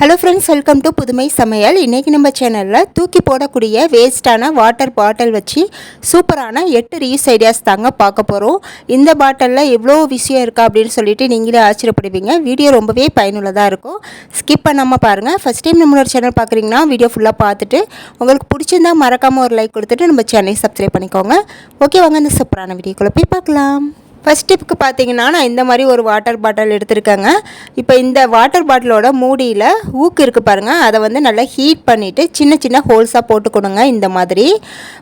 Hello friends welcome to புதுமை சமையல் இன்றைக்கி நம்ம சேனலில் தூக்கி போடக்கூடிய வேஸ்ட்டான வாட்டர் பாட்டில் வச்சு சூப்பரான எட்டு ரீஸ் ஐடியாஸ் தாங்க பார்க்க போகிறோம் இந்த பாட்டிலில் எவ்வளோ விஷயம் இருக்கா அப்படின்னு சொல்லிட்டு நீங்களே ஆச்சரியப்படுவீங்க. வீடியோ ரொம்பவே பயனுள்ளதாக இருக்கும். ஸ்கிப் பண்ணாமல் பாருங்கள் ஃபஸ்ட் டைம் நம்மளோட சேனல் பார்க்குறீங்கன்னா வீடியோ ஃபுல்லாக பார்த்துட்டு உங்களுக்கு பிடிச்சிருந்தா மறக்காமல் ஒரு லைக் கொடுத்துட்டு நம்ம சேனலை சப்ஸ்கிரைப் பண்ணிக்கோங்க. ஓகே வாங்க இந்த சூப்பரான வீடியோக்குள்ளே போய் பார்க்கலாம். ஃபஸ்ட் டிப்புக்கு பார்த்தீங்கன்னா நான் இந்த மாதிரி ஒரு வாட்டர் பாட்டில் எடுத்திருக்கேங்க. இப்போ இந்த வாட்டர் பாட்டிலோட மூடியில் ஊக்கு இருக்குது பாருங்கள் அதை வந்து நல்லா ஹீட் பண்ணிவிட்டு சின்ன சின்ன ஹோல்ஸாக போட்டுக்கணுங்க இந்த மாதிரி.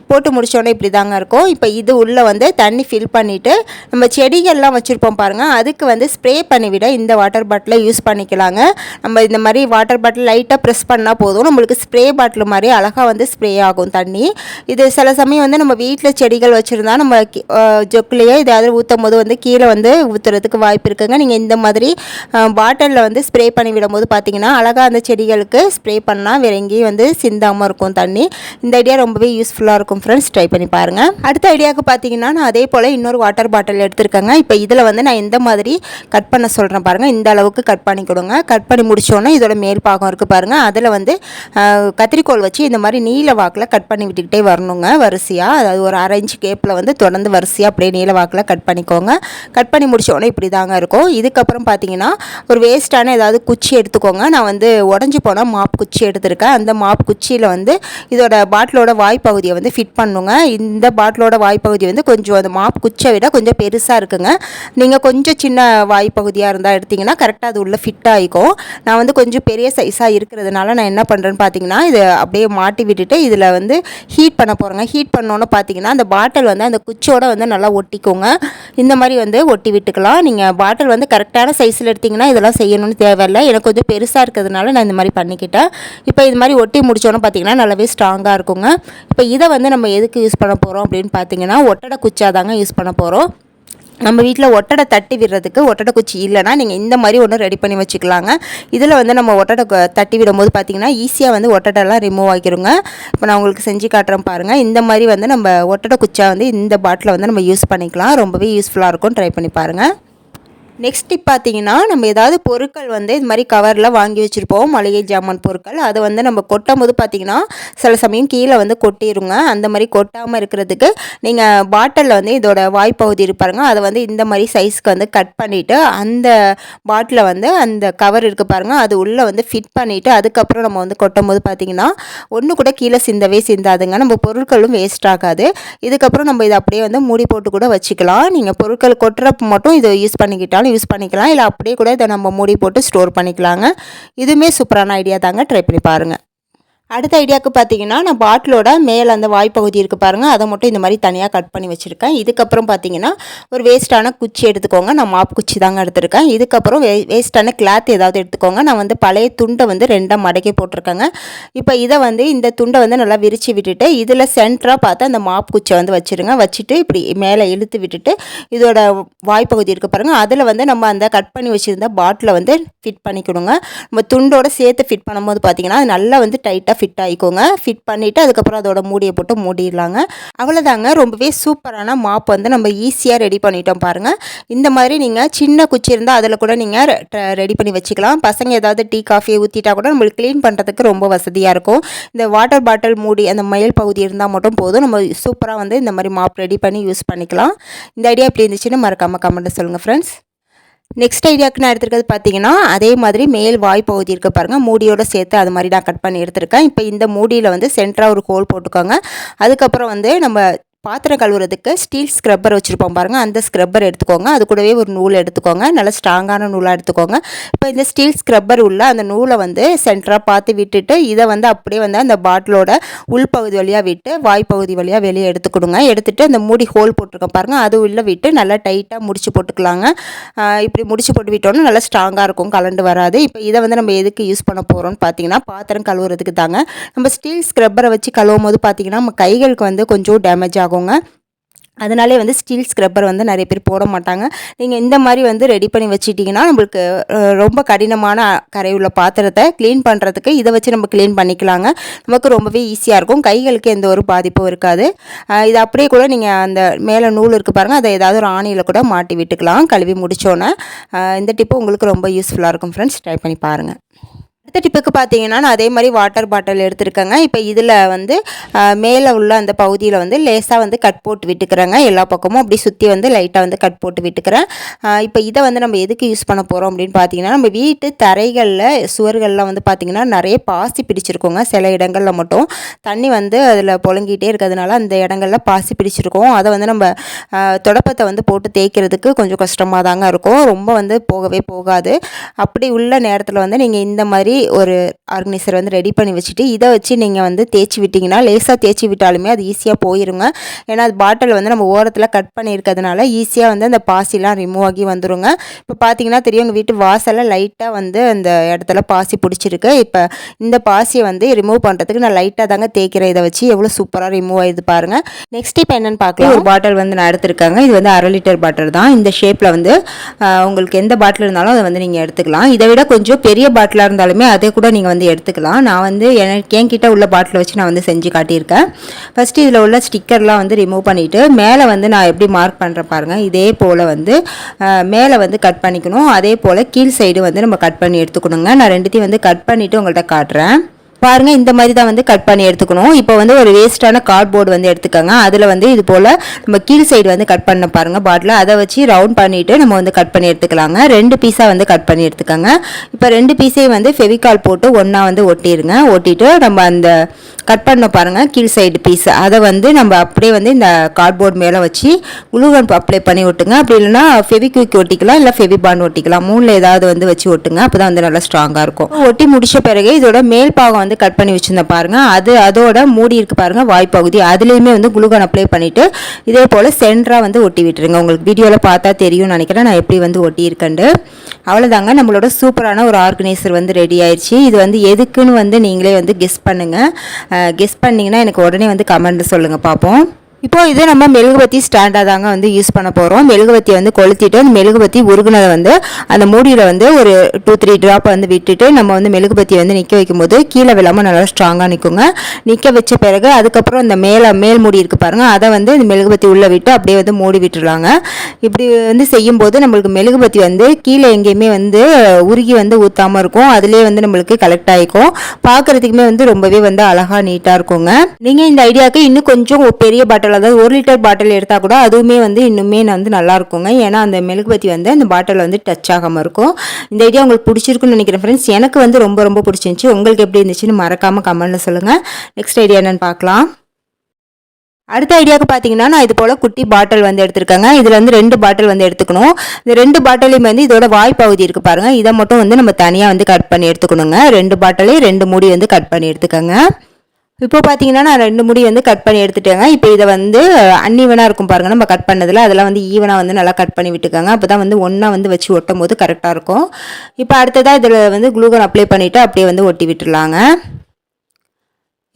போட்டு முடித்தோடனே இப்படி தாங்க இருக்கும். இப்போ இது உள்ளே வந்து தண்ணி ஃபில் பண்ணிவிட்டு நம்ம செடிகள்லாம் வச்சுருப்போம் பாருங்கள் அதுக்கு வந்து ஸ்ப்ரே பண்ணிவிட இந்த வாட்டர் பாட்டிலை யூஸ் பண்ணிக்கலாங்க. நம்ம இந்த மாதிரி வாட்டர் பாட்டில் லைட்டாக ப்ரெஸ் பண்ணால் போதும். நம்மளுக்கு ஸ்ப்ரே பாட்டில் மாதிரி அழகாக வந்து ஸ்ப்ரே ஆகும் தண்ணி. இது சில சமயம் வந்து நம்ம வீட்டில் செடிகள் வச்சுருந்தா நம்ம ஜொக்குலேயே இதாவது ஊற்றும் போது அது வந்து கீழே வந்து ஊற்றுறதுக்கு வாய்ப்பு இருக்குங்க. நீங்கள் இந்த மாதிரி பாட்டிலில் வந்து ஸ்ப்ரே பண்ணி விடும்போது பார்த்தீங்கன்னா அழகாக அந்த செடிகளுக்கு ஸ்ப்ரே பண்ணால் வேற எங்கேயும் வந்து சிந்தாமல் இருக்கும் தண்ணி. இந்த ஐடியா ரொம்பவே யூஸ்ஃபுல்லாக இருக்கும் ஃப்ரெண்ட்ஸ். ட்ரை பண்ணி பாருங்கள் அடுத்த ஐடியாவுக்கு பார்த்தீங்கன்னா நான் அதே போல் இன்னொரு வாட்டர் பாட்டில் எடுத்திருக்கேங்க. இப்போ இதில் வந்து நான் இந்த மாதிரி கட் பண்ண சொல்கிறேன் பாருங்கள் இந்த அளவுக்கு கட் பண்ணி கொடுங்க. கட் பண்ணி முடிச்சோன்னே இதோட மேல் பாகம் இருக்குது பாருங்கள் அதில் வந்து கத்திரிக்கோள் வச்சு இந்த மாதிரி நீல வாக்கில் கட் பண்ணி விட்டுக்கிட்டே வரணுங்க வரிசையாக அதாவது ஒரு அரை கேப்பில் வந்து தொடர்ந்து வரிசையாக அப்படியே நீல வாக்கில் கட் எடுத்துக்கோங்க. கட் பண்ணி முடிச்சோடனே இப்படி தாங்க இருக்கும். இதுக்கப்புறம் பார்த்தீங்கன்னா ஒரு வேஸ்ட்டான ஏதாவது குச்சி எடுத்துக்கோங்க. நான் வந்து உடஞ்சி போனால் மாப் குச்சி எடுத்திருக்கேன். அந்த மாப் குச்சியில் வந்து இதோட பாட்டிலோட வாய்ப்பகுதியை வந்து ஃபிட் பண்ணுங்க. இந்த பாட்டிலோட வாய்ப்பகுதி வந்து கொஞ்சம் அந்த மாப் குச்சியை விட கொஞ்சம் பெருசாக இருக்குங்க. நீங்கள் கொஞ்சம் சின்ன வாய்ப்பகுதியாக இருந்தால் எடுத்திங்கன்னா கரெக்டாக அது உள்ளே ஃபிட் ஆகிக்கும் நான் வந்து கொஞ்சம் பெரிய சைஸாக இருக்கிறதுனால நான் என்ன பண்ணுறேன்னு பார்த்தீங்கன்னா இதை அப்படியே மாட்டி விட்டுட்டு இதில் வந்து ஹீட் பண்ண போகிறேங்க ஹீட் பண்ணோன்னு பார்த்தீங்கன்னா அந்த பாட்டில் வந்து அந்த குச்சியோட வந்து நல்லா ஒட்டிக்கோங்க. இந்த மாதிரி வந்து ஒட்டி விட்டுக்கலாம். நீங்கள் பாட்டில் வந்து கரெக்டான சைஸில் எடுத்திங்கன்னா இதெல்லாம் செய்யணும்னு தேவையில்லை. எனக்கு கொஞ்சம் பெருசாக இருக்கிறதுனால நான் இந்த மாதிரி பண்ணிக்கிட்டேன். இப்போ இது மாதிரி ஒட்டி முடித்தோன்னு பார்த்தீங்கன்னா நல்லாவே ஸ்ட்ராங்காக இருக்குங்க. இப்போ இதை வந்து நம்ம எதுக்கு யூஸ் பண்ண போகிறோம் அப்படின்னு பார்த்தீங்கன்னா ஒட்டடை குச்சா தாங்க யூஸ் பண்ண போகிறோம் நம்ம வீட்டில் ஒட்டடை தட்டி விடுறதுக்கு ஒட்டடை குச்சி இல்லைனா நீங்கள் இந்த மாதிரி ஒன்று ரெடி பண்ணி வச்சுக்கலாங்க. இதில் வந்து நம்ம ஒட்டடை தட்டி விடும்போது பார்த்தீங்கன்னா ஈஸியாக வந்து ஒட்டடைலாம் ரிமூவ் ஆகிருங்க. இப்போ நான் உங்களுக்கு செஞ்சு காட்டுறேன் பாருங்கள் இந்த மாதிரி வந்து நம்ம ஒட்டடை குச்சா வந்து இந்த பாட்டில் வந்து நம்ம யூஸ் பண்ணிக்கலாம். ரொம்பவே யூஸ்ஃபுல்லாக இருக்கும் ட்ரை பண்ணி பாருங்கள் நெக்ஸ்ட் டிப் பார்த்தீங்கன்னா நம்ம ஏதாவது பொருட்கள் வந்து இது மாதிரி கவரில் வாங்கி வச்சுருப்போம் மளிகை ஜாமான் பொருட்கள். அதை வந்து நம்ம கொட்டும் போது பார்த்தீங்கன்னா சில சமயம் கீழே வந்து கொட்டிடுங்க அந்த மாதிரி கொட்டாமல் இருக்கிறதுக்கு நீங்கள் பாட்டிலில் வந்து இதோட வாய்ப்பகுதி இருப்பாருங்க அதை வந்து இந்த மாதிரி சைஸ்க்கு வந்து கட் பண்ணிவிட்டு அந்த பாட்டிலில் வந்து அந்த கவர் இருக்குது பாருங்கள் அது உள்ளே வந்து ஃபிட் பண்ணிவிட்டு அதுக்கப்புறம் நம்ம வந்து கொட்டும் போது பார்த்தீங்கன்னா ஒன்று கூட கீழே சிந்தவே சிந்தாதுங்க. நம்ம பொருட்களும் வேஸ்ட் ஆகாது. இதுக்கப்புறம் நம்ம இதை அப்படியே வந்து மூடி போட்டு கூட வச்சுக்கலாம். நீங்கள் பொருட்கள் கொட்டுறப்ப மட்டும் இதை யூஸ் பண்ணிக்கிட்டாலும் வேணாலும் யூஸ் பண்ணிக்கலாம். இல்லை அப்படியே கூட இதை நம்ம மூடி போட்டு ஸ்டோர் பண்ணிக்கலாங்க. இதுவுமே சூப்பரான ஐடியா தாங்க. ட்ரை பண்ணி பாருங்கள் அடுத்த ஐடியாவுக்கு பார்த்தீங்கன்னா நான் பாட்டிலோட மேலே அந்த வாய்ப்பகுதி இருக்குது பாருங்கள் அதை மட்டும் இந்த மாதிரி தனியாக கட் பண்ணி வச்சுருக்கேன். இதுக்கப்புறம் பார்த்தீங்கன்னா ஒரு வேஸ்ட்டான குச்சி எடுத்துக்கோங்க. நான் மாப் குச்சி தாங்க எடுத்திருக்கேன். இதுக்கப்புறம் வே வேஸ்ட்டான கிளாத் ஏதாவது எடுத்துக்கோங்க. நான் வந்து பழைய துண்டை வந்து ரெண்டாக மடக்கி போட்டிருக்கேங்க. இப்போ இதை வந்து இந்த துண்டை வந்து நல்லா விரித்து விட்டுட்டு இதில் சென்டராக பார்த்து அந்த மாப் குச்சியை வந்து வச்சுருங்க. வச்சுட்டு இப்படி மேலே இழுத்து விட்டுட்டு இதோட வாய்ப்பகுதி இருக்குது பாருங்கள் அதில் வந்து நம்ம அந்த கட் பண்ணி வச்சுருந்த பாட்டிலை வந்து ஃபிட் பண்ணிக்கணுங்க. நம்ம துண்டோட சேர்த்து ஃபிட் பண்ணும்போது பார்த்தீங்கன்னா அது நல்லா வந்து டைட்டாக ஃபிட் ஆகிக்கோங்க ஃபிட் பண்ணிவிட்டு அதுக்கப்புறம் அதோட மூடியை போட்டு மூடிடலாங்க. அவ்வளோதாங்க ரொம்பவே சூப்பரான மாப் வந்து நம்ம ஈஸியாக ரெடி பண்ணிட்டோம் பாருங்கள் இந்த மாதிரி நீங்கள் சின்ன குச்சி இருந்தால் அதில் கூட நீங்கள் ரெடி பண்ணி வச்சுக்கலாம். பசங்க ஏதாவது டீ காஃபி ஊற்றிட்டா கூட நம்மளுக்கு க்ளீன் பண்ணுறதுக்கு ரொம்ப வசதியாக இருக்கும். இந்த வாட்டர் பாட்டில் மூடி அந்த மயில் பகுதி இருந்தால் மட்டும் போதும். நம்ம சூப்பராக வந்து இந்த மாதிரி மாப் ரெடி பண்ணி யூஸ் பண்ணிக்கலாம். இந்த ஐடியா எப்படி இருந்துச்சுன்னு மறக்காமல் கமெண்ட்டை சொல்லுங்கள் ஃப்ரெண்ட்ஸ் நெக்ஸ்ட் ஐடியாவுக்கு நான் எடுத்துருக்கிறது பார்த்தீங்கன்னா அதே மாதிரி மேல் வாய் பகுதி இருக்க பாருங்கள் மூடியோட சேர்த்து அது மாதிரி நான் கட் பண்ணி எடுத்திருக்கேன். இப்போ இந்த மூடியில் வந்து சென்டராக ஒரு ஹோல் போட்டுக்கோங்க அதுக்கப்புறம் வந்து நம்ம பாத்திரம் கழுவுறதுக்கு ஸ்டீல் ஸ்க்ரப்பர் வச்சுருப்போம் பாருங்கள் அந்த ஸ்க்ரப்பர் எடுத்துக்கோங்க. அது கூடவே ஒரு நூல் எடுத்துக்கோங்க. நல்ல ஸ்ட்ராங்கான நூலாக எடுத்துக்கோங்க. இப்போ இந்த ஸ்டீல் ஸ்க்ரப்பர் உள்ள அந்த நூலை வந்து சென்டராக பார்த்து விட்டுட்டு இதை வந்து அப்படியே வந்து அந்த பாட்டிலோட உள்பகுதி வழியாக விட்டு வாய்ப்பகுதி வழியாக வெளியே எடுத்துக்கொடுங்க எடுத்துகிட்டு அந்த மூடி ஹோல் போட்டிருக்கோம் பாருங்கள் அது உள்ளே விட்டு நல்லா டைட்டாக முடிச்சு போட்டுக்கலாங்க. இப்படி முடிச்சு போட்டு விட்டோன்னா நல்லா ஸ்ட்ராங்காக இருக்கும். கலண்டு வராது. இப்போ இதை வந்து நம்ம எதுக்கு யூஸ் பண்ண போகிறோம்னு பார்த்தீங்கன்னா பாத்திரம் கழுவுறதுக்கு தாங்க. நம்ம ஸ்டீல் ஸ்க்ரப்பரை வச்சு கழுவும் போது பார்த்தீங்கன்னா நம்ம கைகளுக்கு வந்து கொஞ்சம் டேமேஜ் ஆகும். ஆகுங்க அதனாலே வந்து ஸ்டீல் ஸ்க்ரப்பர் வந்து நிறைய பேர் போட மாட்டாங்க. நீங்கள் இந்த மாதிரி வந்து ரெடி பண்ணி வச்சுட்டிங்கன்னா நம்மளுக்கு ரொம்ப கடினமான கரை உள்ள பாத்திரத்தை க்ளீன் பண்ணுறதுக்கு இதை வச்சு நம்ம க்ளீன் பண்ணிக்கலாங்க. நமக்கு ரொம்பவே ஈஸியாக இருக்கும். கைகளுக்கு எந்த ஒரு பாதிப்பும் இருக்காது. இது அப்படியே கூட நீங்கள் அந்த மேலே நூல் இருக்குது பாருங்கள் அதை ஏதாவது ஒரு ஆணியில் கூட மாட்டி விட்டுக்கலாம். கழுவி முடித்தோன்னே இந்த டிப்பு உங்களுக்கு ரொம்ப யூஸ்ஃபுல்லாக இருக்கும் ஃப்ரெண்ட்ஸ் ட்ரை பண்ணி பாருங்கள் அடுத்த டிப்புக்கு பார்த்தீங்கன்னா நான் அதே மாதிரி வாட்டர் பாட்டில் எடுத்திருக்கேங்க. இப்போ இதில் வந்து மேலே உள்ள அந்த பகுதியில் வந்து லேசாக வந்து கட் போட்டு விட்டுக்கிறேங்க. எல்லா பக்கமும் அப்படி சுற்றி வந்து லைட்டாக வந்து கட் போட்டு விட்டுக்கிறேன். இப்போ இதை வந்து நம்ம எதுக்கு யூஸ் பண்ண போகிறோம் அப்படின்னு பார்த்தீங்கன்னா நம்ம வீட்டு தரைகளில் சுவர்கள்லாம் வந்து பார்த்திங்கன்னா நிறைய பாசி பிடிச்சிருக்கோங்க. சில இடங்களில் மட்டும். தண்ணி வந்து அதில் புழங்கிட்டே இருக்கிறதுனால அந்த இடங்களில் பாசி பிடிச்சிருக்கோம். அதை வந்து நம்ம தொடப்பத்தை வந்து போட்டு தேய்க்கிறதுக்கு கொஞ்சம் கஷ்டமாக தாங்க இருக்கும். ரொம்ப வந்து போகவே போகாது. அப்படி உள்ள நேரத்தில் வந்து நீங்கள் இந்த மாதிரி ஒரு ஆர்கனைசர் வந்து ரெடி பண்ணி வச்சுட்டு இதை வச்சு நீங்கள் வந்து தேய்ச்சி விட்டிங்கன்னா லேசாக தேய்ச்சி விட்டாலுமே அது ஈஸியாக போயிருங்க. ஏன்னா அது பாட்டில் வந்து நம்ம ஓரத்தில் கட் பண்ணியிருக்கிறதுனால ஈஸியாக வந்து அந்த பாசிலாம் ரிமூவ் ஆகி வந்துடுங்க இப்போ பார்த்தீங்கன்னா தெரியும் எங்கள் வீட்டு வாசலில் லைட்டாக வந்து அந்த இடத்துல பாசி பிடிச்சிருக்கு. இப்போ இந்த பாசியை வந்து ரிமூவ் பண்ணுறதுக்கு நான் லைட்டாக தாங்க தேய்க்கிறேன். இதை வச்சு எவ்வளோ சூப்பராக ரிமூவ் ஆகிது பாருங்கள் நெக்ஸ்ட் இப்போ என்னென்னு பார்க்கலாம். ஒரு பாட்டில் வந்து நான் எடுத்திருக்காங்க. இது வந்து அரை லிட்டர் பாட்டில் தான். இந்த ஷேப்பில் வந்து உங்களுக்கு எந்த பாட்டில் இருந்தாலும் அதை வந்து நீங்கள் எடுத்துக்கலாம். இதை விட கொஞ்சம் பெரிய பாட்டிலாக இருந்தாலுமே வேணுமே அதே கூட நீங்கள் வந்து எடுத்துக்கலாம். நான் வந்து எனக்கு என்கிட்ட உள்ள பாட்டில் வச்சு நான் வந்து செஞ்சு காட்டியிருக்கேன். ஃபஸ்ட்டு இதில் உள்ள ஸ்டிக்கர்லாம் வந்து ரிமூவ் பண்ணிவிட்டு மேலே வந்து நான் எப்படி மார்க் பண்ணுறேன் பாருங்கள் இதே போல் வந்து மேலே வந்து கட் பண்ணிக்கணும். அதே போல் கீழ் சைடு வந்து நம்ம கட் பண்ணி எடுத்துக்கணுங்க. நான் ரெண்டுத்தையும் வந்து கட் பண்ணிவிட்டு உங்கள்கிட்ட காட்டுறேன். பாருங்கள் இந்த மாதிரி தான் வந்து கட் பண்ணி எடுத்துக்கணும். இப்போ வந்து ஒரு வேஸ்ட்டான கார்ட்போர்டு வந்து எடுத்துக்கோங்க. அதில் வந்து இது போல் நம்ம கீழ் சைடு வந்து கட் பண்ண பாருங்கள் பாட்டில் அதை வச்சு ரவுண்ட் பண்ணிவிட்டு நம்ம வந்து கட் பண்ணி எடுத்துக்கலாங்க. ரெண்டு பீஸாக வந்து கட் பண்ணி எடுத்துக்கோங்க. இப்போ ரெண்டு பீஸையும் வந்து ஃபெவிகால் போட்டு ஒன்றா வந்து ஒட்டிடுங்க ஒட்டிட்டு நம்ம அந்த கட் பண்ண பாருங்கள் கீழ் சைடு பீஸ் அதை வந்து நம்ம அப்படியே வந்து இந்த கார்ட்போர்ட் மேலே வச்சு உளுகன் அப்ளை பண்ணி ஒட்டுங்க. அப்படி இல்லைன்னா ஃபெவிக்விக் ஒட்டிக்கலாம் இல்லை ஃபெவிபான் ஒட்டிக்கலாம். மூணில் ஏதாவது வந்து வச்சு ஒட்டுங்க. அப்போ தான் வந்து நல்லா ஸ்ட்ராங்காக இருக்கும். ஒட்டி முடித்த பிறகு இதோட மேல் பாகம் வந்து கட் பண்ணி வச்சுருந்தேன் பாருங்கள் அது அதோட மூடி இருக்கு பாருங்கள் வாய்ப்பகுதி. அதுலேயுமே வந்து குளுகன் அப்ளை பண்ணிவிட்டு இதே போல் சென்டராக வந்து ஒட்டி விட்டுருங்க. உங்களுக்கு வீடியோவில் பார்த்தா தெரியும்னு நினைக்கிறேன். நான் எப்படி வந்து ஒட்டியிருக்கேன்ட்டு அவ்வளோதாங்க நம்மளோட சூப்பரான ஒரு ஆர்கனைசர் வந்து ரெடி ஆயிடுச்சு இது வந்து எதுக்குன்னு வந்து நீங்களே வந்து கெஸ் பண்ணுங்கள் கெஸ் பண்ணிங்கன்னா எனக்கு உடனே வந்து கமெண்ட் சொல்லுங்கள் பார்ப்போம். இப்போது இது நம்ம மெழுகுபத்தி ஸ்டாண்டாக தாங்க வந்து யூஸ் பண்ண போகிறோம் மெழுகுபத்தியை வந்து கொளுத்திட்டு அந்த மெழுகுபத்தி உருகுனதை வந்து அந்த மூடியில் வந்து ஒரு டூ த்ரீ ட்ராப் வந்து விட்டுட்டு நம்ம வந்து மெழுகுபத்தியை வந்து நிற்க வைக்கும்போது கீழே விழாமல் நல்லா ஸ்ட்ராங்காக நிற்குங்க நிற்க வச்ச பிறகு அதுக்கப்புறம் இந்த மேலே மேல் மூடி இருக்குது பாருங்கள் அதை வந்து இந்த மெழுகுபத்தி உள்ளே விட்டு அப்படியே வந்து மூடி விட்டுருலாங்க இப்படி வந்து செய்யும்போது நம்மளுக்கு மெழுகுபத்தி வந்து கீழே எங்கேயுமே வந்து உருகி வந்து ஊற்றாமல் இருக்கும். அதுலேயே வந்து நம்மளுக்கு கலெக்ட் ஆகிக்கும் பார்க்குறதுக்குமே வந்து ரொம்பவே வந்து அழகாக நீட்டாக இருக்குங்க. நீங்கள் இந்த ஐடியாவுக்கு இன்னும் கொஞ்சம் பெரிய பாட்டில் அதாவது ஒரு லிட்டர் பாட்டில் எடுத்தால் கூட அதுவுமே வந்து இன்னுமே வந்து நல்லா இருக்குங்க ஏன்னா அந்த மெழுகுபத்தி வந்து அந்த பாட்டில் வந்து டச் ஆகாமல் இருக்கும். இந்த ஐடியா உங்களுக்கு பிடிச்சிருக்குன்னு நினைக்கிறேன் ஃப்ரெண்ட்ஸ் எனக்கு வந்து ரொம்ப ரொம்ப பிடிச்சிருந்துச்சி. உங்களுக்கு எப்படி இருந்துச்சுன்னு மறக்காமல் கமெண்ட்டில் சொல்லுங்கள் நெக்ஸ்ட் ஐடியா என்னென்னு பார்க்கலாம். அடுத்த ஐடியாவுக்கு பார்த்தீங்கன்னா நான் இது போல் குட்டி பாட்டில் வந்து எடுத்திருக்கேங்க. இதில் வந்து ரெண்டு பாட்டில் வந்து எடுத்துக்கணும். இந்த ரெண்டு பாட்டிலையும் வந்து இதோட வாய்ப்பகுதி இருக்குது பாருங்கள் இதை மட்டும் வந்து நம்ம தனியாக வந்து கட் பண்ணி எடுத்துக்கணுங்க. ரெண்டு பாட்டிலையும் ரெண்டு மூடி வந்து கட் பண்ணி எடுத்துக்கோங்க. இப்போ பார்த்தீங்கன்னா நான் ரெண்டு முடி வந்து கட் பண்ணி எடுத்துட்டேங்க. இப்போ இதை வந்து அன்இவனாக இருக்கும் பாருங்கள் நம்ம கட் பண்ணதில் அதெல்லாம் வந்து ஈவனாக வந்து நல்லா கட் பண்ணி விட்டுக்கோங்க. அப்போ தான் வந்து ஒன்றா வந்து வச்சு ஒட்டும் போது கரெக்டாக இருக்கும். இப்போ அடுத்ததாக இதில் வந்து குளூகன் அப்ளை பண்ணிவிட்டு அப்படியே வந்து ஒட்டி விட்டுடலாங்க.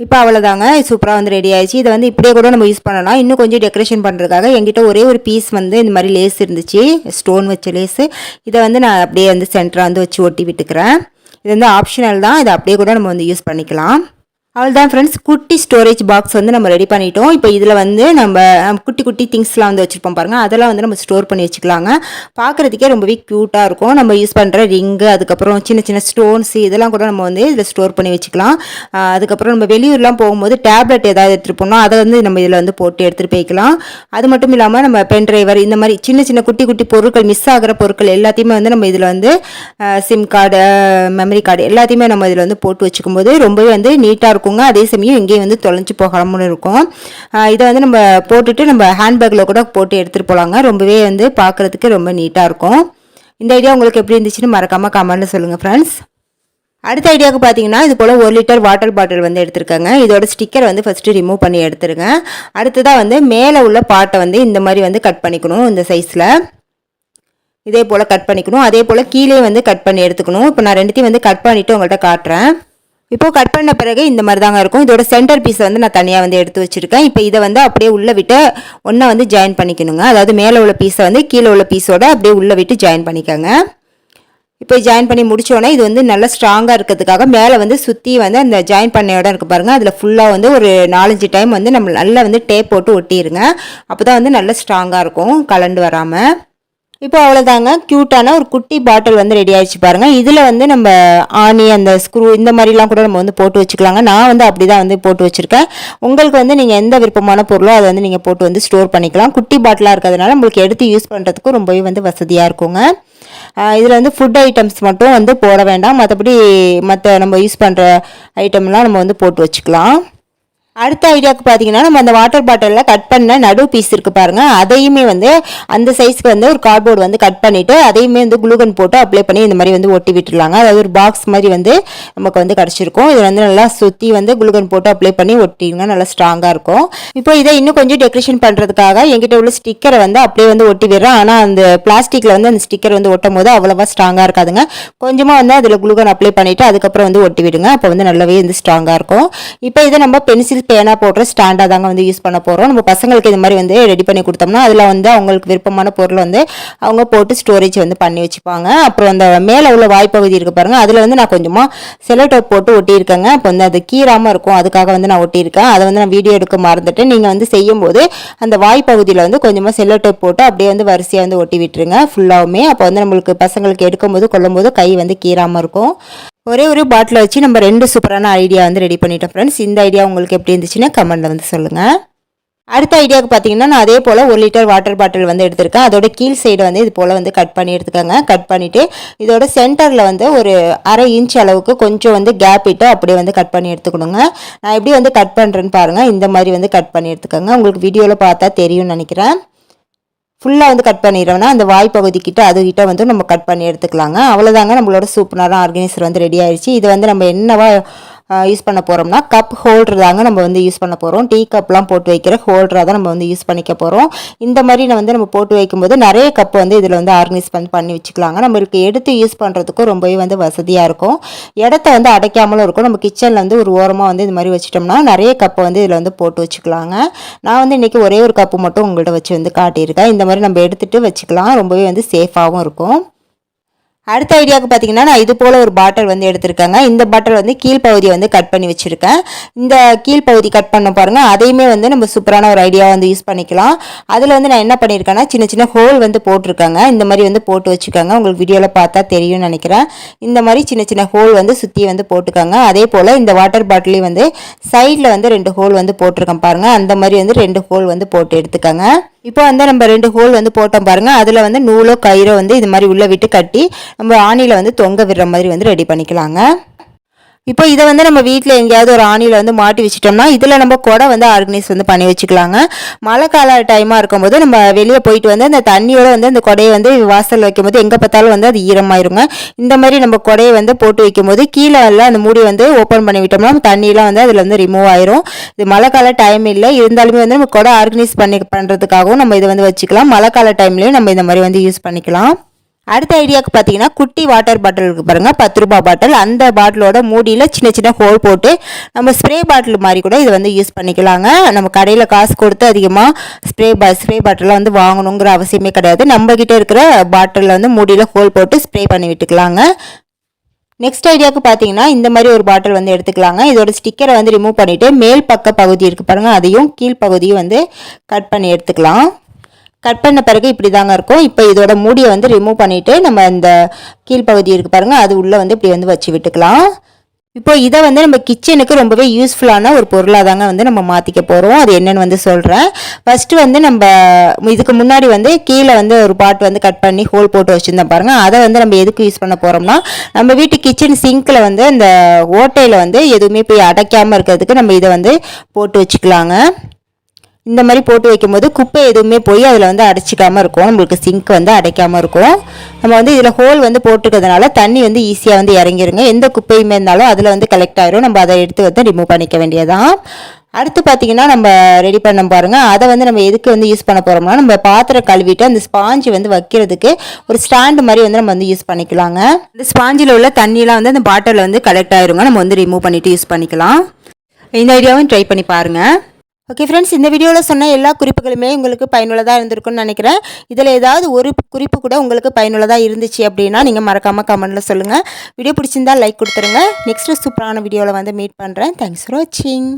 இப்போ அவ்வளோதாங்க சூப்பராக வந்து ரெடி ஆயிடுச்சு. இதை வந்து இப்படியே கூட நம்ம யூஸ் பண்ணலாம். இன்னும் கொஞ்சம் டெக்கரேஷன் பண்ணுறதுக்காக எங்கிட்ட ஒரே ஒரு பீஸ் வந்து இந்த மாதிரி லேஸ் இருந்துச்சு. ஸ்டோன் வச்ச லேஸு இதை வந்து நான் அப்படியே வந்து சென்டராக வந்து வச்சு ஒட்டி விட்டுக்கிறேன். இது வந்து ஆப்ஷனல் தான். இதை அப்படியே கூட நம்ம வந்து யூஸ் பண்ணிக்கலாம். அவ்வளோதான் ஃப்ரெண்ட்ஸ் குட்டி ஸ்டோரேஜ் பாக்ஸ் வந்து நம்ம ரெடி பண்ணிட்டோம். இப்போ இதில் வந்து நம்ம குட்டி குட்டி திங்ஸ்லாம் வந்து வச்சுருப்போம் பாருங்கள் அதெல்லாம் வந்து நம்ம ஸ்டோர் பண்ணி வச்சுக்கலாங்க. பார்க்குறதுக்கே ரொம்பவே க்யூட்டாக இருக்கும். நம்ம யூஸ் பண்ணுற ரிங்கு அதுக்கப்புறம் சின்ன சின்ன ஸ்டோன்ஸ் இதெல்லாம் கூட நம்ம வந்து இதில் ஸ்டோர் பண்ணி வச்சுக்கலாம். அதுக்கப்புறம் நம்ம வெளியூர்லாம் போகும்போது டேப்லெட் ஏதாவது எடுத்துகிட்டு போனோம். அதை வந்து நம்ம இதில் வந்து போட்டு எடுத்துகிட்டு போய்க்கலாம். அது மட்டும் இல்லாமல் நம்ம பென் டிரைவர் இந்த மாதிரி சின்ன சின்ன குட்டி குட்டி பொருட்கள் மிஸ் ஆகிற பொருட்கள் எல்லாத்தையுமே வந்து நம்ம இதில் வந்து சிம் கார்டு மெமரி கார்டு எல்லாத்தையுமே நம்ம இதில் வந்து போட்டு வச்சுக்கும்போது ரொம்பவே வந்து நீட்டாக இருக்கும் இருக்குங்க. அதே சமயம் எங்கேயும் வந்து தொலைஞ்சு போகாமல் இருக்கும். இதை வந்து நம்ம போட்டுட்டு நம்ம ஹேண்ட்பேக்கில் கூட போட்டு எடுத்துகிட்டு போகலாங்க ரொம்பவே வந்து பார்க்குறதுக்கு ரொம்ப நீட்டாக இருக்கும். இந்த ஐடியா உங்களுக்கு எப்படி இருந்துச்சுன்னு மறக்காமல் கமெண்ட்டில் சொல்லுங்கள் ஃப்ரெண்ட்ஸ் அடுத்த ஐடியாவுக்கு பார்த்தீங்கன்னா இது போல் ஒரு லிட்டர் வாட்டர் பாட்டில் வந்து எடுத்துருக்கேங்க. இதோட ஸ்டிக்கர் வந்து ஃபஸ்ட்டு ரிமூவ் பண்ணி எடுத்துருங்க. அடுத்ததாக வந்து மேலே உள்ள பாட்டை வந்து இந்த மாதிரி வந்து கட் பண்ணிக்கணும் இந்த சைஸில் இதே போல் கட் பண்ணிக்கணும். அதே போல் கீழே வந்து கட் பண்ணி எடுத்துக்கணும். இப்போ நான் ரெண்டுத்தையும் வந்து கட் பண்ணிவிட்டு உங்கள்கிட்ட காட்டுறேன். இப்போது கட் பண்ண பிறகு இந்த மாதிரி தாங்க இருக்கும். இதோட சென்டர் பீஸை வந்து நான் தனியாக வந்து எடுத்து வச்சுருக்கேன். இப்போ இதை வந்து அப்படியே உள்ளே விட்டு ஒன்றை வந்து ஜாயின் பண்ணிக்கணுங்க. அதாவது மேலே உள்ள பீஸை வந்து கீழே உள்ள பீஸோட அப்படியே உள்ளே விட்டு ஜாயின் பண்ணிக்கோங்க. இப்போ ஜாயின் பண்ணி முடித்தோடனே இது வந்து நல்லா ஸ்ட்ராங்காக இருக்கிறதுக்காக மேலே வந்து சுற்றி வந்து அந்த ஜாயின் பண்ண இடம் இருக்குது பாருங்கள் அதில் ஃபுல்லாக வந்து ஒரு நாலஞ்சு டைம் வந்து நம்ம நல்லா வந்து டேப் போட்டு ஒட்டிடுங்க அப்போ தான் வந்து நல்லா ஸ்ட்ராங்காக இருக்கும். கலண்டு வராமல் இப்போ அவ்வளோதாங்க க்யூட்டான ஒரு குட்டி பாட்டில் வந்து ரெடி ஆயிடுச்சு பாருங்கள் இதில் வந்து நம்ம ஆணி அந்த ஸ்க்ரூ இந்த மாதிரிலாம் கூட நம்ம வந்து போட்டு வச்சுக்கலாங்க. நான் வந்து அப்படி தான் வந்து போட்டு வச்சுருக்கேன். உங்களுக்கு வந்து நீங்கள் எந்த விருப்பமான பொருளோ அதை வந்து நீங்கள் போட்டு வந்து ஸ்டோர் பண்ணிக்கலாம். குட்டி பாட்டிலாக இருக்கிறதுனால உங்களுக்கு எடுத்து யூஸ் பண்ணுறதுக்கும் ரொம்பவே வந்து வசதியாக இருக்குங்க. இதில் வந்து ஃபுட் ஐட்டம்ஸ் மட்டும் வந்து போட வேண்டாம். மற்றபடி மற்ற நம்ம யூஸ் பண்ணுற ஐட்டம்லாம் நம்ம வந்து போட்டு வச்சுக்கலாம். அடுத்த ஐடியாவுக்கு பார்த்தீங்கன்னா நம்ம அந்த வாட்டர் பாட்டிலில் கட் பண்ண நடு பீஸ் இருக்குது பாருங்கள் அதையுமே வந்து அந்த சைஸ்க்கு வந்து ஒரு கார்ட்போர்டு வந்து கட் பண்ணிவிட்டு அதையுமே வந்து குளுகன் போட்டு அப்ளை பண்ணி இந்த மாதிரி வந்து ஒட்டி விட்டுருலாங்க அதாவது ஒரு பாக்ஸ் மாதிரி வந்து நமக்கு வந்து கிடச்சிருக்கும். இது வந்து நல்லா சுற்றி வந்து குளுகன் போட்டு அப்ளை பண்ணி ஒட்டிடுங்க. நல்லா ஸ்ட்ராங்காக இருக்கும். இப்போ இதை இன்னும் கொஞ்சம் டெக்கரேஷன் பண்ணுறதுக்காக எங்கிட்ட உள்ள ஸ்டிக்கரை வந்து அப்படியே வந்து ஒட்டி விடுறேன். ஆனால் அந்த பிளாஸ்டிக்கில் வந்து அந்த ஸ்டிக்கர் வந்து ஒட்டும் போது அவ்வளோவா ஸ்ட்ராங்காக இருக்காதுங்க. கொஞ்சமாக வந்து அதில் குளுகன் அப்ளை பண்ணிவிட்டு அதுக்கப்புறம் வந்து ஒட்டி விடுங்க. அப்போ வந்து நல்லாவே வந்து ஸ்ட்ராங்காக இருக்கும். இப்போ இதை நம்ம பென்சில் பேனா போடுற ஸ்டாண்டாக தாங்க வந்து யூஸ் பண்ண போகிறோம் நம்ம பசங்களுக்கு இது மாதிரி வந்து ரெடி பண்ணி கொடுத்தோம்னா அதில் வந்து அவங்களுக்கு விருப்பமான பொருள் வந்து அவங்க போட்டு ஸ்டோரேஜ் வந்து பண்ணி வச்சுப்பாங்க. அப்புறம் அந்த மேலே உள்ள வாய்ப்பகுதி இருக்கு பாருங்க. அதில் வந்து நான் கொஞ்சமாக செலோடோப் போட்டு ஒட்டியிருக்கேங்க. அப்போ வந்து அது கீராமல் இருக்கும். அதுக்காக வந்து நான் ஒட்டியிருக்கேன். அதை வந்து நான் வீடியோ எடுக்க மறந்துட்டு நீங்கள் வந்து செய்யும்போது அந்த வாய்ப்பகுதியில் வந்து கொஞ்சமாக செல்லோடோப் போட்டு அப்படியே வந்து வரிசையாக வந்து ஒட்டி விட்டுருங்க. ஃபுல்லாகவுமே அப்போ வந்து நம்மளுக்கு பசங்களுக்கு எடுக்கும்போது கொள்ளும்போது கை வந்து கீராமல் இருக்கும். ஒரே ஒரு பாட்டில் வச்சு நம்ம ரெண்டு சூப்பரான ஐடியா வந்து ரெடி பண்ணிட்டோம் ஃப்ரெண்ட்ஸ் இந்த ஐடியா உங்களுக்கு எப்படி இருந்துச்சுன்னா கமெண்ட்டில் வந்து சொல்லுங்கள் அடுத்த ஐடியாவுக்கு பார்த்தீங்கன்னா நான் அதே போல் ஒரு லிட்டர் வாட்டர் பாட்டில் வந்து எடுத்திருக்கேன். அதோட கீழ் சைடு வந்து இது போல் வந்து கட் பண்ணி எடுத்துக்கோங்க. கட் பண்ணிவிட்டு இதோட சென்டரில் வந்து ஒரு அரை இன்ச் அளவுக்கு கொஞ்சம் வந்து கேப் இட்டு அப்படியே வந்து கட் பண்ணி எடுத்துக்கணுங்க. நான் எப்படி வந்து கட் பண்ணுறேன்னு பாருங்கள் இந்த மாதிரி வந்து கட் பண்ணி எடுத்துக்கோங்க. உங்களுக்கு வீடியோவில் பார்த்தா தெரியும்னு நினைக்கிறேன். ஃபுல்லாக வந்து கட் பண்ணிடுறோம்னா அந்த வாய் பகுதிக்கிட்ட அதுகிட்ட வந்து நம்ம கட் பண்ணி எடுத்துக்கலாங்க. அவ்வளோதாங்க நம்மளோட சூப்பரான ஆர்கனைசர் வந்து ரெடி ஆயிடுச்சு இது வந்து நம்ம என்னவா யூஸ் பண்ண போகிறோம்னா கப் ஹோல்டர் தாங்க நம்ம வந்து யூஸ் பண்ண போகிறோம் டீ கப்லாம் போட்டு வைக்கிற ஹோல்டராக தான் நம்ம வந்து யூஸ் பண்ணிக்க போகிறோம் இந்த மாதிரி நான் வந்து நம்ம போட்டு வைக்கும்போது நிறைய கப் வந்து இதில் வந்து ஆர்கனைஸ் பண்ணி பண்ணி வச்சுக்கலாங்க. நம்மளுக்கு எடுத்து யூஸ் பண்ணுறதுக்கும் ரொம்பவே வந்து வசதியாக இருக்கும். இடத்த வந்து அடைக்காமலும் இருக்கும். நம்ம கிச்சனில் வந்து ஒரு ஓரமாக வந்து இது மாதிரி வச்சிட்டோம்னா நிறைய கப்பை வந்து இதில் வந்து போட்டு வச்சுக்கலாங்க. நான் வந்து இன்றைக்கி ஒரே ஒரு கப்பு மட்டும் உங்கள்கிட்ட வச்சு வந்து காட்டியிருக்கேன். இந்த மாதிரி நம்ம எடுத்துகிட்டு வச்சுக்கலாம். ரொம்பவே வந்து சேஃபாகவும் இருக்கும். அடுத்த ஐடியாவுக்கு பார்த்தீங்கன்னா நான் இது போல் ஒரு பாட்டில் வந்து எடுத்திருக்கேங்க. இந்த பாட்டில் வந்து கீழ்ப்பகுதியை வந்து கட் பண்ணி வச்சுருக்கேன். இந்த கீழ்ப்பகுதி கட் பண்ண பாருங்கள் அதையுமே வந்து நம்ம சூப்பரான ஒரு ஐடியா வந்து யூஸ் பண்ணிக்கலாம். அதில் வந்து நான் என்ன பண்ணியிருக்கேன்னா சின்ன சின்ன ஹோல் வந்து போட்டிருக்காங்க. இந்த மாதிரி வந்து போட்டு வச்சுக்கோங்க. உங்களுக்கு வீடியோவில் பார்த்தா தெரியும்னு நினைக்கிறேன். இந்த மாதிரி சின்ன சின்ன ஹோல் வந்து சுற்றி வந்து போட்டுக்கோங்க. அதே போல் இந்த வாட்டர் பாட்டிலையும் வந்து சைடில் வந்து ரெண்டு ஹோல் வந்து போட்டிருக்கேன் பாருங்கள் அந்த மாதிரி வந்து ரெண்டு ஹோல் வந்து போட்டு எடுத்துக்கோங்க. இப்போ வந்து நம்ம ரெண்டு ஹோல் வந்து போட்டோம் பாருங்கள் அதில் வந்து நூலோ கயிறோ வந்து இது மாதிரி உள்ளே விட்டு கட்டி நம்ம ஆணியில் வந்து தொங்க விடுற மாதிரி வந்து ரெடி பண்ணிக்கலாங்க. இப்போ இதை வந்து நம்ம வீட்டில் எங்கேயாவது ஒரு ஆணியில் வந்து மாட்டி வச்சிட்டோம்னா இதில் நம்ம கொடை வந்து ஆர்கனைஸ் வந்து பண்ணி வச்சுக்கலாங்க. மழை கால டைமாக இருக்கும்போது நம்ம வெளியே போயிட்டு வந்து அந்த தண்ணியோட வந்து அந்த கொடையை வந்து வாசல் வைக்கும்போது எங்கே பார்த்தாலும் வந்து அது ஈரமாயிருங்க. இந்த மாதிரி நம்ம கொடையை வந்து போட்டு வைக்கும்போது கீழே எல்லாம் அந்த மூடி வந்து ஓப்பன் பண்ணி விட்டோம்னா தண்ணியெலாம் வந்து அதில் வந்து ரிமூவ் ஆயிரும். இது மழை கால டைம் இல்லை இருந்தாலுமே வந்து நம்ம கொடை ஆர்கனைஸ் பண்ணி பண்ணுறதுக்காகவும் நம்ம இதை வந்து வச்சுக்கலாம். மழை கால டைம்லேயும் நம்ம இந்த மாதிரி வந்து யூஸ் பண்ணிக்கலாம். அடுத்த ஐடியாவுக்கு பார்த்தீங்கன்னா குட்டி வாட்டர் பாட்டில் இருக்குது பாருங்கள் பத்து ரூபா பாட்டில் அந்த பாட்டிலோட மூடியில் சின்ன சின்ன ஹோல் போட்டு நம்ம ஸ்ப்ரே பாட்டில் மாதிரி கூட இதை வந்து யூஸ் பண்ணிக்கலாங்க. நம்ம கடையில் காசு கொடுத்து அதிகமாக ஸ்ப்ரே பா ஸ்ப்ரே பாட்டிலாம் வந்து வாங்கணுங்கிற அவசியமே கிடையாது. நம்மக்கிட்ட இருக்கிற பாட்டிலில் வந்து மூடியில் ஹோல் போட்டு ஸ்ப்ரே பண்ணி விட்டுக்கலாங்க. நெக்ஸ்ட் ஐடியாவுக்கு பார்த்தீங்கன்னா இந்த மாதிரி ஒரு பாட்டில் வந்து எடுத்துக்கலாங்க. இதோட ஸ்டிக்கரை வந்து ரிமூவ் பண்ணிவிட்டு மேல் பக்க பகுதி இருக்குது பாருங்கள் அதையும் கீழ்ப்பகுதியும் வந்து கட் பண்ணி எடுத்துக்கலாம். கட் பண்ண பிறகு இப்படி தாங்க இருக்கும். இப்போ இதோட மூடியை வந்து ரிமூவ் பண்ணிவிட்டு நம்ம இந்த கீழ்ப்பகுதி இருக்குது பாருங்கள் அது உள்ளே வந்து இப்படி வந்து வச்சு விட்டுக்கலாம். இப்போ இதை வந்து நம்ம கிச்சனுக்கு ரொம்பவே யூஸ்ஃபுல்லான ஒரு பொருளாக தாங்க வந்து நம்ம மாற்றிக்க போகிறோம் அது என்னென்னு வந்து சொல்கிறேன் ஃபஸ்ட்டு வந்து நம்ம இதுக்கு முன்னாடி வந்து கீழே வந்து ஒரு பாட் வந்து கட் பண்ணி ஹோல் போட்டு வச்சுருந்தோம் பாருங்கள் அதை வந்து நம்ம எதுக்கு யூஸ் பண்ண போகிறோம்னா நம்ம வீட்டு கிச்சன் சிங்கில் வந்து அந்த ஓட்டையில் வந்து எதுவுமே போய் அடைக்காமல் இருக்கிறதுக்கு நம்ம இதை வந்து போட்டு வச்சுக்கலாங்க. இந்த மாதிரி போட்டு வைக்கும்போது குப்பை எதுவுமே போய் அதில் வந்து அடைச்சிக்காமல் இருக்கும். நம்மளுக்கு சிங்க் வந்து அடைக்காமல் இருக்கும். நம்ம வந்து இதில் ஹோல் வந்து போட்டுக்கிறதுனால தண்ணி வந்து ஈஸியாக வந்து இறங்கிருங்க. எந்த குப்பையுமே இருந்தாலும் அதில் வந்து கலெக்ட் ஆயிரும். நம்ம அதை எடுத்து வந்து ரிமூவ் பண்ணிக்க வேண்டியதான் அடுத்து பார்த்தீங்கன்னா நம்ம ரெடி பண்ண பாருங்கள் அதை வந்து நம்ம எதுக்கு வந்து யூஸ் பண்ண போகிறோம்னா நம்ம பாத்திரம் கழுவிட்டு அந்த ஸ்பாஞ்சு வந்து வைக்கிறதுக்கு ஒரு ஸ்டாண்டு மாதிரி வந்து நம்ம வந்து யூஸ் பண்ணிக்கலாங்க. இந்த ஸ்பாஞ்சில் உள்ள தண்ணியெலாம் வந்து அந்த பாட்டிலில் வந்து கலெக்ட் ஆயிருங்க. நம்ம வந்து ரிமூவ் பண்ணிவிட்டு யூஸ் பண்ணிக்கலாம். இந்த ஐடியாவும் ட்ரை பண்ணி பாருங்கள் ஓகே ஃப்ரெண்ட்ஸ் இந்த வீடியோவில் சொன்ன எல்லா குறிப்புகளுமே உங்களுக்கு பயனுள்ளதாக இருந்திருக்கும்னு நினைக்கிறேன். இதில் ஏதாவது ஒரு குறிப்பு கூட உங்களுக்கு பயனுள்ளதாக இருந்துச்சு அப்படின்னா நீங்கள் மறக்காமல் கமெண்ட்டில் சொல்லுங்கள் வீடியோ பிடிச்சிருந்தால் லைக் கொடுத்துருங்க. நெக்ஸ்ட்டு சூப்பரான வீடியோவில் வந்து மீட் பண்ணுறேன் தேங்க்ஸ் ஃபார் வாட்சிங்